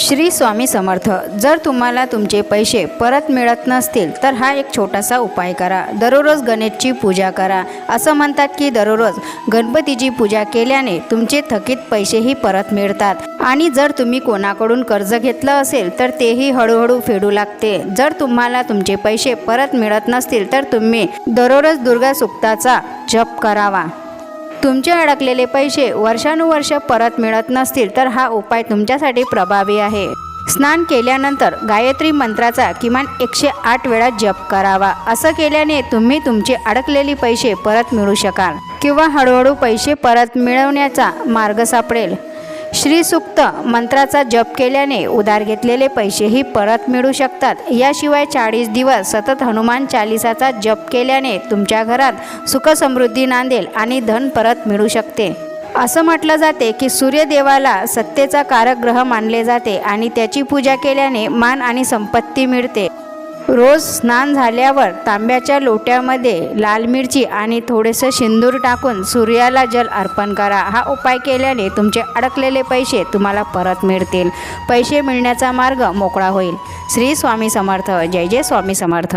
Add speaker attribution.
Speaker 1: श्री स्वामी समर्थ जर तुम्हाला तुमचे पैसे परत मिळत नसतील तर हा एक छोटासा उपाय करा. दररोज गणेशची पूजा करा. असं म्हणतात की दररोज गणपतीची पूजा केल्याने तुमचे थकीत पैसेही परत मिळतात. आणि जर तुम्ही कोणाकडून कर्ज घेतलं असेल तर तेही हळूहळू फेडू लागते. जर तुम्हाला तुमचे पैसे परत मिळत नसतील तर तुम्ही दररोज दुर्गा सुक्ताचा जप करावा. तुमचे अडकलेले पैसे वर्षानुवर्ष परत मिळत नसतील तर हा उपाय तुमच्यासाठी प्रभावी आहे. स्नान केल्यानंतर गायत्री मंत्राचा किमान एकशे आठ वेळा जप करावा. असं केल्याने तुम्ही तुमचे अडकलेले पैसे परत मिळू शकाल किंवा हळूहळू पैसे परत मिळवण्याचा मार्ग सापडेल. श्रीसुक्त मंत्राचा जप केल्याने उधार घेतलेले पैसेही परत मिळू शकतात. याशिवाय चाळीस दिवस सतत हनुमान चालिसाचा जप केल्याने तुमच्या घरात सुखसमृद्धी नांदेल आणि धन परत मिळू शकते. असं म्हटलं जाते की सूर्यदेवाला सत्तेचा कारक ग्रह मानले जाते आणि त्याची पूजा केल्याने मान आणि संपत्ती मिळते. रोज स्नान झाल्यावर तांब्याच्या लोट्यामध्ये लाल मिरची आणि थोडेसं सिंदूर टाकून सूर्याला जल अर्पण करा. हा उपाय केल्याने तुमचे अडकलेले पैसे तुम्हाला परत मिळतील. पैसे मिळण्याचा मार्ग मोकळा होईल. श्री स्वामी समर्थ. जय जय स्वामी समर्थ.